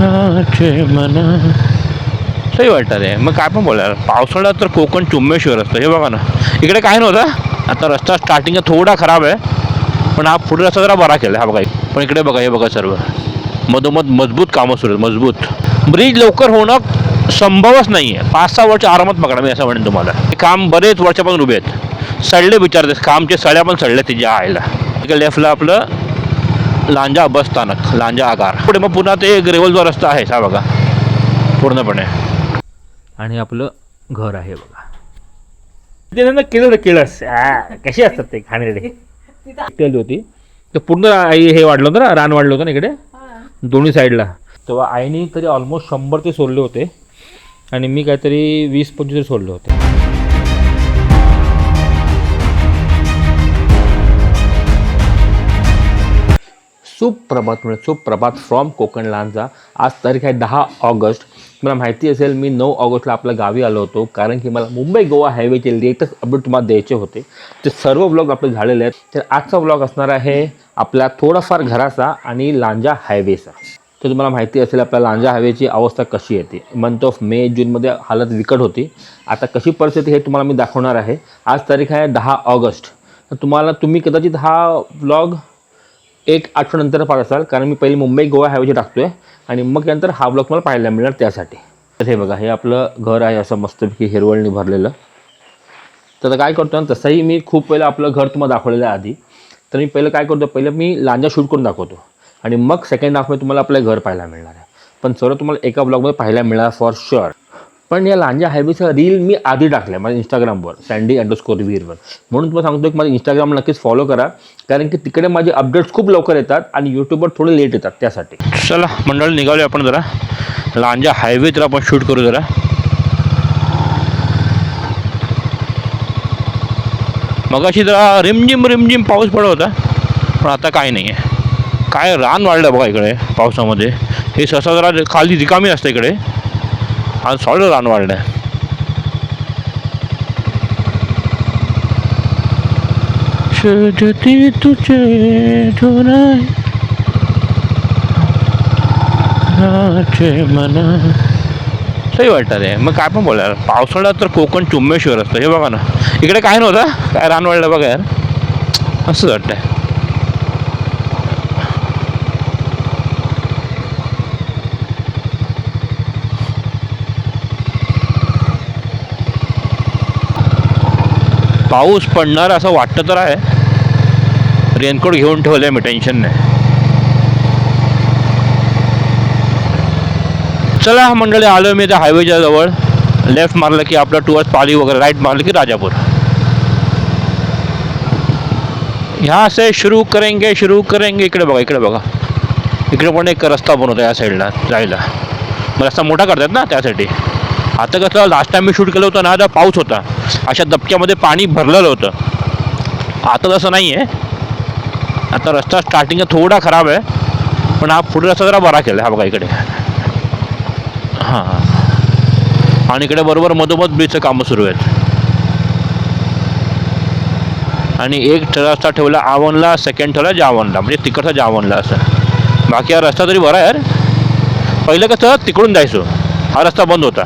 राचे मना. सही वाटतं आहे मग काय पण बोलायला. पावसाळ्यात तर कोकण चुम्मेश्वर असतं. हे बघा ना. इकडे काय नव्हतं? आता रस्ता स्टार्टिंग थोडा खराब आहे. पण हा पुढे रस्ता जरा बरा केला. हा बघा पण इकडे बघा हे बघा सर्व. मधोमध मजबूत कामं सुरू आहेत. मजबूत. ब्रिज लवकर होणं संभवच नाही आहे पाच सहा वर्ष आरामात पकडा. मी असं म्हणेन तुम्हाला. हे काम बरेच वर्षापासून उभे आहेत. सडले विचारते कामचे सड्या पण सडले तिच्या आईला. इकडे लेफ्टला आपलं लांजा बस स्थानक लांजा आगार. पुढे मग पुन्हा ते ग्रेवल जो रस्ता आहे हा बघा. पूर्णपणे. आणि आपलं घर आहे बघा. ते ना केलं केळस कशी असतात ते खाण्याकडे केली होती. तर पूर्ण आई हे वाढलं होतं ना रान वाढलं होतं ना इकडे? दोन्ही साईडला. तेव्हा आईने तरी ऑलमोस्ट शंभर ते सोडले होते. आणि मी काहीतरी वीस पंचवीस सोडले होते. सुप्रभात म्हणजे सुप्रभात फ्रॉम कोकण लांजा आज तारीख आहे दहा ऑगस्ट. तुम्हाला माहिती असेल मी नऊ ऑगस्टला आपल्या गावी आलो होतो कारण की मला मुंबई गोवा हायवेचे लेटेस्ट अपडेट तुम्हाला द्यायचे होते. ते सर्व ब्लॉग आपले झालेले आहेत. तर आजचा ब्लॉग असणार आहे आपल्या थोडाफार घराचा आणि लांजा हायवेचा तर तुम्हाला माहिती असेल आपल्या लांजा हायवेची अवस्था कशी येते मंथ ऑफ मे जूनमध्ये हालत विकट होती. आता कशी परिस्थिती हे तुम्हाला मी दाखवणार आहे. आज तारीख आहे दहा ऑगस्ट. तर तुम्हाला तुम्ही कदाचित हा ब्लॉग एक आठवड्यानंतर पाहत असाल कारण मी पहिले मुंबई गोवा हायवेचे टाकतो आहे आणि मग यानंतर हा ब्लॉक मला पाहायला मिळणार त्यासाठी. तर हे बघा हे आपलं घर आहे असं मस्तपैकी हिरवळणी भरलेलं तर आता काय करतो ना तसंही मी खूप पहिलं आपलं घर तुम्हाला दाखवलेलं आहे आधी. तर मी पहिलं काय करतो पहिलं मी लांजा शूट करून दाखवतो. आणि मग सेकंड हाफमध्ये तुम्हाला आपलं घर पाहायला मिळणार आहे. पण सर्व तुम्हाला एका ब्लॉगमध्ये पाहायला मिळणार फॉर शुअर पण या लांजा हायवेचा रील मी आधी टाकलं आहे माझ्या इंस्टाग्रामवर सँडी अंडरस्कोर वीरवर म्हणून तुम्हाला सांगतो की माझं इंस्टाग्राम नक्कीच फॉलो करा कारण की तिकडे माझे अपडेट्स खूप लवकर येतात आणि यूट्यूबवर थोडे लेट येतात त्यासाठी. चला मंडळ निघालो आपण जरा. लांजा हायवे तर आपण शूट करू जरा. मगाशी जरा रिमझिम रिमझिम पाऊस पडत होता पण आता काय नाही आहे काय रान वाढलं बघा इकडे पावसामध्ये. हे सहसा जरा खाली रिकामी असतं इकडे. रान वाढलं आहे शोधती तुझे ठोराय राचे मना. सही वाटतं ते मग काय पण बोलायला पावसाळ्यात तर कोकण चुम्मेश्वर असतं. हे बघा ना. इकडे काय नव्हतं? काय रान वाढलं बघा यार. असंच वाटतंय. पाऊस पडणार असं वाटतं तर आहे. रेनकोट घेऊन ठेवलं आहे मी टेन्शन नाही चला मंडळी आलो मी त्या हायवेच्या जवळ. लेफ्ट मारलं की आपलं टुवर्स पाली वगैरे राईट मारलं की राजापूर. ह्या से सुरू करेंगे शुरू करेंगे. इकडे बघा इकडे बघा. इकडे पण एक रस्ता बनवतो या साईडला जायला. मग रस्ता मोठा करतात ना त्यासाठी. आता कसं लास्ट टाइम मी शूट केलं होतं ना आता पाऊस होता. अशा दबक्यामध्ये पाणी भरलेलं होतं. आता तसं नाही आहे आता रस्ता स्टार्टिंग थोडा खराब आहे. पण हा पुढे रस्ता जरा बरा केला हा बघा इकडे. हां. आणि इकडे बरोबर मधोमध ब्रिजचं कामं सुरू आहेत. आणि एक रस्ता ठेवला आवनला सेकंड ठेवला जावनला म्हणजे तिकडचा जावनला असं. बाकी हा रस्ता तरी बरा यार. पहिलं कसं तिकडून जायचो. हा रस्ता बंद होता.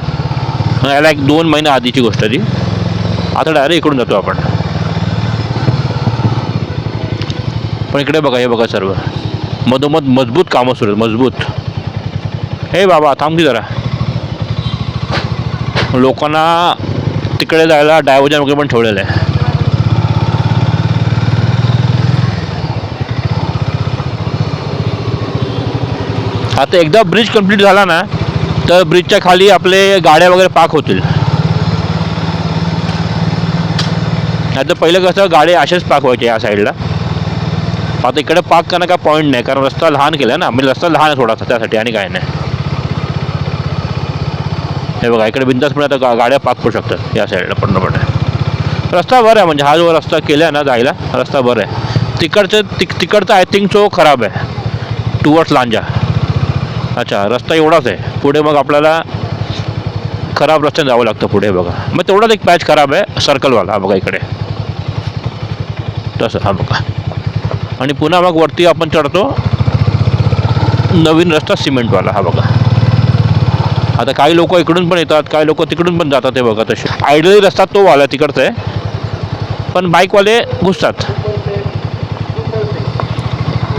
याला एक दोन महिन्या आधीची गोष्ट ती. आता डायरेक्ट इकडून जातो आपण. पण इकडे बघा हे बघा सर्व. मधोमध मजबूत कामं सुरू आहेत मजबूत. हे बाबा थांब की जरा. लोकांना तिकडे जायला डायव्हर्जन वगैरे पण ठेवलेलं आहे. आता एकदा ब्रिज कंप्लीट झाला ना तर ब्रिजच्या खाली आपले गाड्या वगैरे पाक होतील. नाही तर पहिलं कसं गाड्या अशाच पाक व्हायच्या या साईडला आता इकडे पाक करणं काय पॉईंट नाही कारण रस्ता लहान केला ना म्हणजे रस्ता लहान आहे थोडासा त्यासाठी आणि काय नाही. हे बघा इकडे बिंदासपणे आता गा गाड्या पाक करू शकतात या साईडला पूर्णपणे. रस्ता बरा आहे म्हणजे हा जो रस्ता केला आहे ना जायला रस्ता बरा आहे. तिकडचं तिक तिकडचा आय थिंक तो खराब आहे. टुवर्ड्स लांजा अच्छा रस्ता एवढाच आहे. पुढे मग आपल्याला खराब रस्त्याने जावं लागतं पुढे बघा. मग तेवढाच एक पॅच खराब आहे सर्कलवाला हा बघा इकडे. तसं हा बघा. आणि पुन्हा मग वरती आपण चढतो. नवीन रस्ता सिमेंटवाला हा बघा. आता काही लोक इकडून पण येतात काही लोक तिकडून पण जातात हे बघा तसे. आयडली रस्ता तो वाला तिकडचा आहे. पण बाईकवाले घुसतात.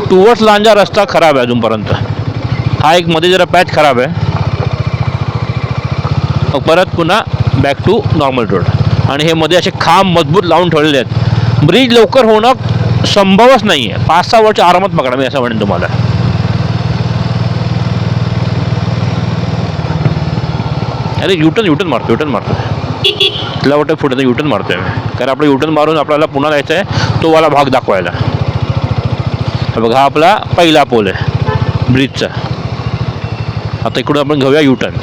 टुवर्ड्स लांजा रस्ता खराब आहे अजूनपर्यंत. हा एक मध्ये जरा पॅच खराब आहे. परत पुन्हा बॅक टू नॉर्मल रोड आणि हे मध्ये असे खांब मजबूत लावून ठेवलेले आहेत. ब्रिज लवकर होणं संभवच नाही आहे पाच सहा वर्ष आरामात पकडा मी असं म्हणेन तुम्हाला. अरे युटन युटर्न मारतो युटन मारतो तिला वाटतं पुढे युटन मारतोय कारण आपलं युटर्न मारून आपल्याला पुन्हा जायचं आहे तो वाला भाग दाखवायला. बघा हा आपला पहिला पोल आहे ब्रिजचा. आता इकडून आपण घेऊया युटर्न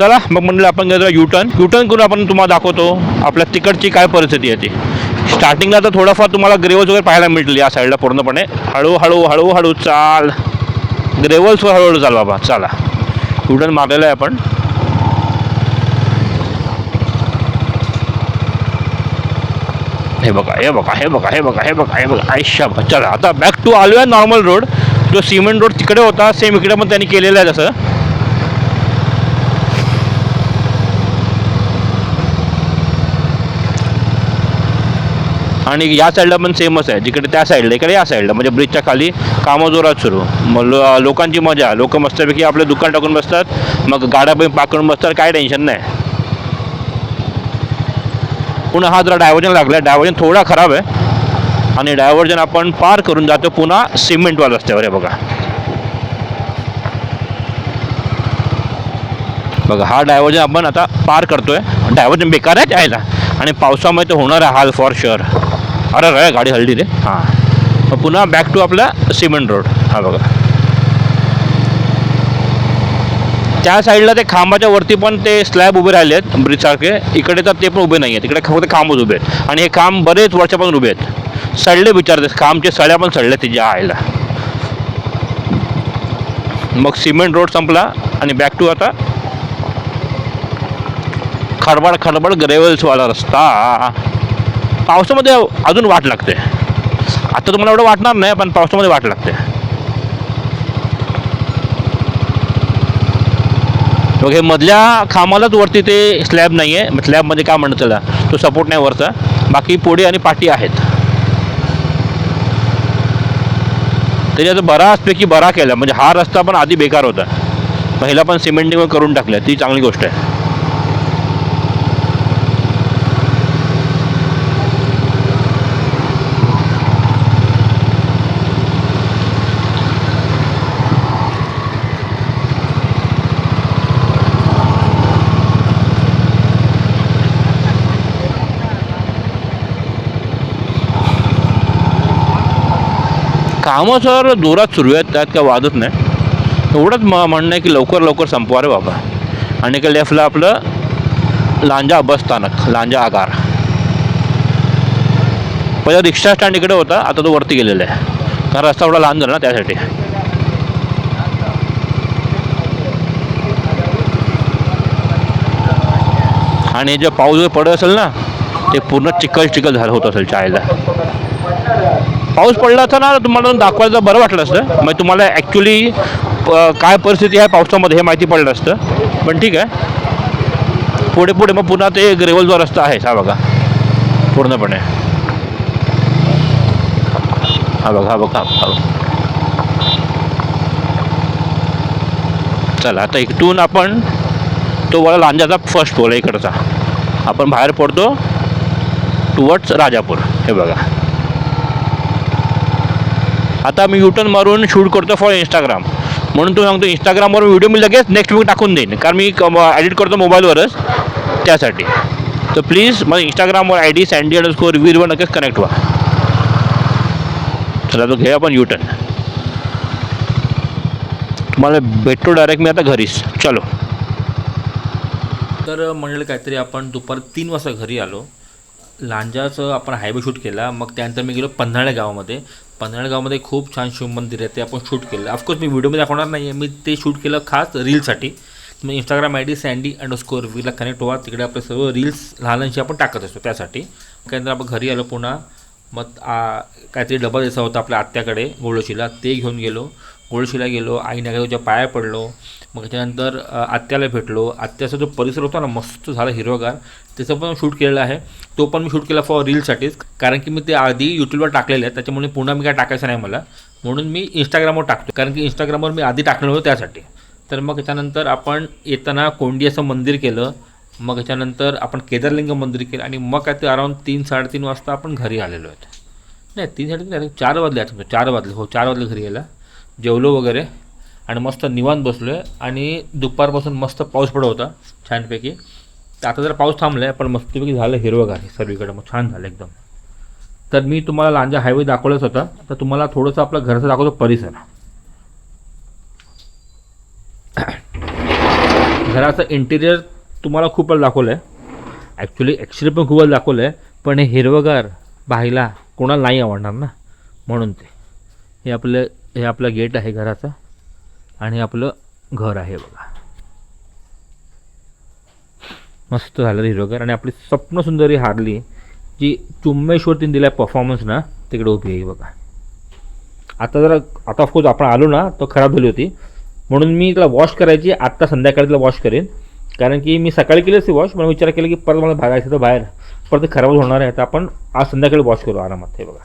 चला मग म्हणलं आपण घेतो युटर्न युटर्न करून आपण तुम्हाला दाखवतो आपल्या तिकडची काय परिस्थिती आहे ती. स्टार्टिंगला तर थोडंफार तुम्हाला ग्रेवल्स वगैरे पाहायला मिळतील या साईडला पूर्णपणे. हळूहळू हळूहळू चाल. ग्रेवल्सवर हळूहळू चाल बाबा चला. युटर्न मारलेलं आहे आपण. हे बघा हे बघा हे बघा हे बघा हे बघा हे बघा. आयुष्या चला आता बॅक टू आलो आहे नॉर्मल रोड जो सिमेंट रोड तिकडे होता सेम इकडे पण त्यांनी केलेला आहे जसं आणि या साईडला पण सेमच आहे. जिकडे त्या साईडला इकडे या साईडला म्हणजे ब्रिजच्या खाली कामं जोरात सुरू. मग लो लोकांची मजा. लोक मस्तपैकी आपलं दुकान टाकून बसतात. मग गाड्या पण पाकडून बसतात. काय टेन्शन नाही. पुन्हा हा जरा डायव्हर्जन लागला डायव्हर्जन थोडा खराब आहे. आणि डायव्हर्जन आपण पार करून जातो पुन्हा सिमेंटवाला रस्त्यावर. आहे बघा. बघा हा डायव्हर्जन आपण आता पार करतोय. डायव्हर्जन बेकार आहे यायला. आणि पावसामुळे तर होणार आहे हाल फॉर शुअर अरे रे गाडी हल्ली रे हां पुन्हा बॅक टू आपला सिमेंट रोड हा बघा. त्या साईडला ते खांबाच्या वरती पण ते स्लॅब उभे राहिले आहेत ब्रिजसारखे इकडे तर ते पण उभे नाही आहेत इकडे फक्त खांबच उभे आहेत. आणि हे खांब बरेच वर्षापासून उभे आहेत. सडले विचारते खांबचे सड्या पण सडल्या तिच्या आईला. मग सिमेंट रोड संपला आणि बॅक टू आता खडबड खडबड ग्रेवल्सवाला रस्ता. पावसामध्ये अजून वाट लागते. आता तुम्हाला एवढं वाटणार नाही पण पावसामध्ये वाट लागते. मग हे मधल्या खांबालाच वरती ते स्लॅब नाही आहे स्लॅबमध्ये काय म्हणतं त्याला? तो सपोर्ट नाही वरचा. बाकी पोळी आणि पाठी आहेत. त्याच्यात बराचपैकी बरा केला. म्हणजे हा रस्ता पण आधी बेकार होता. पहिला पण सिमेंटिंग करून टाकलं ती चांगली गोष्ट आहे. कामं सर जोरात सुरू आहेत त्यात काय वादत नाही. एवढंच म म्हणणं आहे की लवकर लवकर संपवा रे बाबा. आणि का लेफ्टला आपलं लांजा बस स्थानक लांजा आगार. पहिला रिक्षा स्टँड इकडे होता आता तो वरती गेलेला आहे. कारण रस्ता एवढा लहान झाला ना त्यासाठी. आणि जे पाऊस पडत असेल ना ते पूर्ण चिखल चिखल झालं होत असेल चायला. पाऊस पडला असता ना तुम्हाला दाखवायला बरं वाटलं असतं मग तुम्हाला ॲक्च्युली काय परिस्थिती आहे पावसामध्ये हे माहिती पडलं असतं. पण ठीक आहे. पुढे पुढे मग पुन्हा ते ग्रेवलचा रस्ता आहे हा बघा. पूर्णपणे. हा बघा हा बघा हा बघा. चला आता इथून आपण तो वळा लांजाचा फर्स्ट पोल आहे इकडचा. आपण बाहेर पडतो टुवर्ड्स राजापूर. हे बघा. आता मी युटर्न मारून शूट करतो फॉर इंस्टाग्राम म्हणून तो सांगतो इंस्टाग्रामवर व्हिडिओ मी लगेच नेक्स्ट वीक टाकून देईन. कारण मी एडिट करतो मोबाईलवरच त्यासाठी. तर प्लीज मला इंस्टाग्रामवर I D Sandy underscore वीरवर नक्कीच कनेक्ट व्हा. चला तो घे आपण युटर्न तुम्हाला भेटतो डायरेक्ट मी आता घरीच. चलो. तर म्हणलं काहीतरी आपण दुपारी तीन वाजता घरी आलो. लांजाचं आपण हायवे शूट केला. मग त्यानंतर मी गेलो पन्हाळे गावामध्ये. पन्हाळगावमध्ये खूप छान शिवमंदिर आहे ते आपण शूट केलं. ऑफकोर्स मी व्हिडिओमध्ये दाखवणार नाही आहे मी ते शूट केलं खास रीलसाठी तुम्ही Instagram I D Sandy underscore व्हीला connect व्हा. तिकडे आपले सर्व रील्स लहानशी आपण टाकत असतो त्यासाठी. त्यानंतर आपण घरी आलो पुन्हा. मग आ, काहीतरी डबा द्यायचा होता आपल्या आत्याकडे गोळशीला. ते घेऊन गेलो. गोळशीला गेलो. आई नागाच्या पाया पडलो. मग त्याच्यानंतर आत्याला भेटलो. आत्याचा जो परिसर होता ना मस्त झाला हिरवागार. त्याचं पण शूट केलेलं आहे. तो पण मी शूट केला फॉर रीलसाठीच कारण की मी ते आधी यूट्यूबवर टाकलेले आहे त्याच्यामुळे पुन्हा मी काय टाकायचं नाही मला. म्हणून मी इंस्टाग्रामवर टाकतो कारण की इंस्टाग्रामवर मी आधी टाकलं होतं त्यासाठी. तर मग त्याच्यानंतर आपण येताना कोंडी असं मंदिर केलं. मग त्याच्यानंतर आपण केदारलिंग मंदिर केलं. आणि मग काय ते अराऊंड तीन साडेतीन वाजता आपण घरी आलेलो आहेत. नाही तीन साडेतीन चार वाजले आता. चार वाजले. हो चार वाजले घरी यायला. जेवलो वगैरे. आणि मस्त निवांत बसलो आहे आणि दुपारपासून मस्त पाऊस पडत होता छानपैकी. तर आता जर पाऊस थांबला आहे पण मस्तपैकी झालं हिरवंगार आहे सर्वीकडे. मग छान झालं एकदम. तर मी तुम्हाला लांजा हायवे दाखवलाच होता. तर तुम्हाला थोडंसं आपलं घरचं दाखवतो परिसर. घराचं इंटिरियर तुम्हाला खूप वेळ दाखवलं आहे ॲक्च्युली ॲक्च्युली पण खूप वेळ दाखवलं आहे पण हे हिरवगार पाहायला कोणाला नाही आवडणार ना? म्हणून ते. हे आपलं हे आपलं गेट आहे घराचं. आणि आपलं घर आहे बघा. मस्त झालं हिरोगर आणि आपली स्वप्नसुंदरी हारली जी चुम्मेश्वरतीन दिला परफॉर्मन्स ना तिकडे उभी आहे बघा. आता जरा आता ऑफकोर्स आपण आलो ना तो खराब झाली होती. म्हणून मी तिला वॉश करायची आत्ता संध्याकाळी तिला वॉश करेन. कारण की मी सकाळी केली असते वॉश पण विचार केला की परत मला भागायचं तर बाहेर. परत खराब होणार आहे तर आपण आज संध्याकाळी वॉश करू आरामात हे बघा.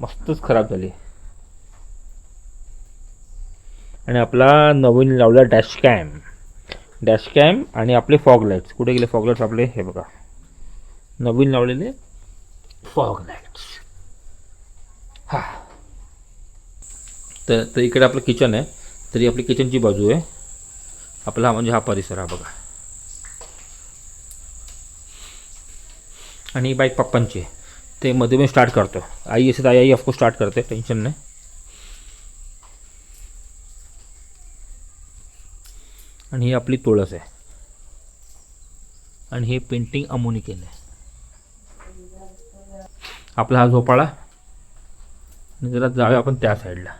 मस्तच खराब झाली. आणि आपला नवीन लावला डॅश कॅम डॅश कॅम आणि आपले फॉग लाईट्स कुठे गेले फॉग लाईट्स आपले? हे बघा. नवीन लावलेले फॉग लाईट्स हा. तर तर इकडे आपलं किचन आहे. तरी आपली किचनची बाजू आहे. आपला हा म्हणजे हा परिसर हा बघा. आणि बाईक पप्पांची आहे. ते मध्ये मी स्टार्ट करतो. आई असेल तर आई आई ऑफकोर्स स्टार्ट करते. टेन्शन नाही. आणि ही आपली तुळस आहे. आणि हे पेंटिंग अमोनी केलं आहे आपला हा झोपाळा. आणि जरा जाऊया आपण त्या साईडला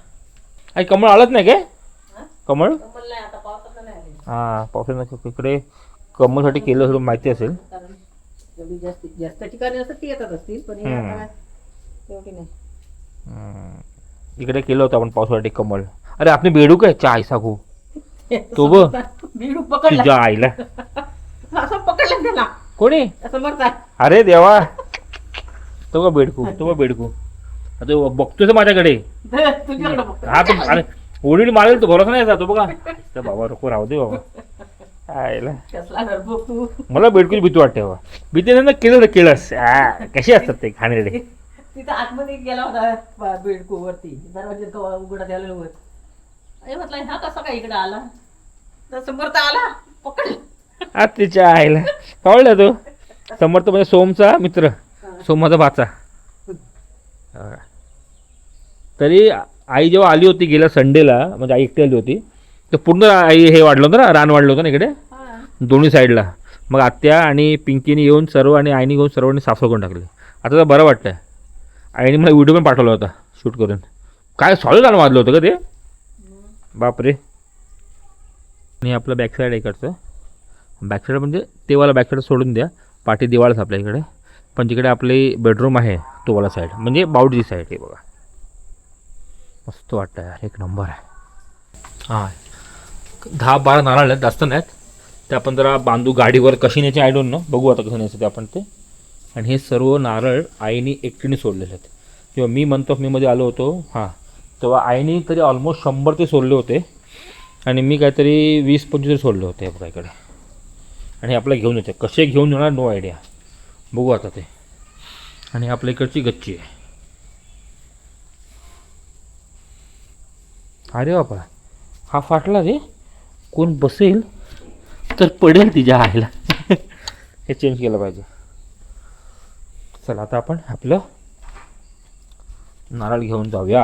आई कमळ आलंच नाही काय? कमळ? कमल नाही आता पावसाचं नाही आले हां पावसानं इकडे कमळसाठी केलं थोडं माहिती असेल. जास्त ठिकाणी असं ती येतात असतील पण. इकडे केलं होतं आपण पावसासाठी कमळ. अरे आपण बेडू काय चा आयसा गो तो बघ. बिडू पकडला. तुझ्या आईला. असं पकडलं त्याला. कोणी? असं मरतात अरे देवा. तो का बेडकू तो का बेडकू. आता बघतोय माझ्याकडे. तुझ्याकडे हा तू अरे वडील मारेल तो भरोसा नाही जातो बघा. तर बाबा नको राहू दे बाबा. कसला तू मला बेडकूची भीती वाटते बाबा. भीती नाही ना केलं तर केलंस आ, कशी असतात ते खाणेरडे तिथं आतमध्ये गेला होता बेडको वरती दरवाजा उघडा द्यायला अरे म्हटलं हा कसा काय इकडे आला? समोर आला. पकड. आ तिच्या आईला. कळलं तो? समर्थ म्हणजे सोमचा मित्र. सोमाचा भाचा. तरी आई जेव्हा आली होती गेल्या संडेला म्हणजे आई एकटी आली होती तर पूर्ण आई हे वाढलं होतं ना रान वाढलं होतं ना इकडे? दोन्ही साईडला. मग आत्या आणि पिंकीने येऊन सर्व आणि आईने घेऊन सर्वांनी साफसफाई करून टाकली. आता तर बरं वाटतं आईने मला व्हिडिओ पण पाठवला होता शूट करून. काय सॉलिड रान वाजलं होतं का ते? बापरे. आणि आपलं बॅक साईड इकडचं बॅक साईड म्हणजे तेवाला बॅक साईड सोडून द्या. पाठी दिवाळच आपल्या इकडे. पण जिकडे आपली बेडरूम आहे तोवाला साईड म्हणजे बाउडची साईड आहे बघा. मस्त वाटतं यार एक नंबर आहे. हां. दहा बारा नारळ आहेत जास्त नाहीत. ते आपण जरा बांधू गाडीवर कशी न्यायची आय डोंट नो बघू आता कसं न्यायचं ते आपण ते. आणि हे सर्व नारळ आईने एकटीने सोडलेले आहेत. जेव्हा मी मंथ ऑफ मीमध्ये आलो होतो हां. तेव्हा आईने तरी ऑलमोस्ट शंभर ते सोडले होते. आणि मी काहीतरी वीस पंचवीस सोडले होते आपल्या इकडे आणि आपल्या घेऊन येते. कसे घेऊन येणार? नो आयडिया बघू आता ते. आणि आपल्या इकडची गच्ची आहे. अरे बाबा हा फाटला रे. कोण बसेल तर पडेल तिच्या आईला. हे चेंज केलं पाहिजे. चला आता आपण आपलं नारळ घेऊन जाऊया.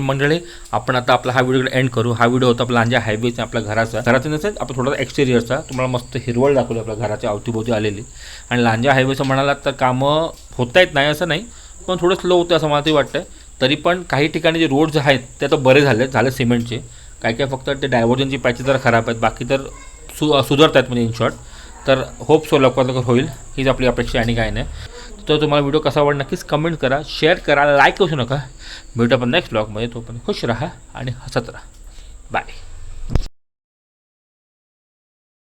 तर मंडळी आपण आता आपला हा व्हिडिओ एंड करू. हा व्हिडिओ होता आपला लांजा हायवेचा आपल्या घराचा. घराचा नसेल आपण थोडासा एक्सटेरियरचा तुम्हाला मस्त हिरवळ दाखवली आपल्या घराच्या अवतीभोवती आलेली. आणि लांजा हायवेचं म्हणालात तर कामं होता येत नाही असं नाही पण थोडं स्लो होतं असं मला ते वाटतं तरी पण काही ठिकाणी जे रोड्स आहेत ते आता बरे झाले झाले सिमेंटचे काय काय फक्त ते डायव्हर्जनची पॅचेस जरा खराब आहेत बाकी तर सु सुधारत आहेत म्हणजे इन शॉर्ट तर होप सो लवकर लवकर होईल. हीच आपली अपेक्षा आणि काय नाही. तर तुम्हाला व्हिडिओ कसा आवडला नक्कीच कमेंट करा. शेअर करा लाईक करू नका. भेटू आपण नेक्स्ट ब्लॉगमध्ये तोपर्यंत खुश राहा आणि हसत राहा. बाय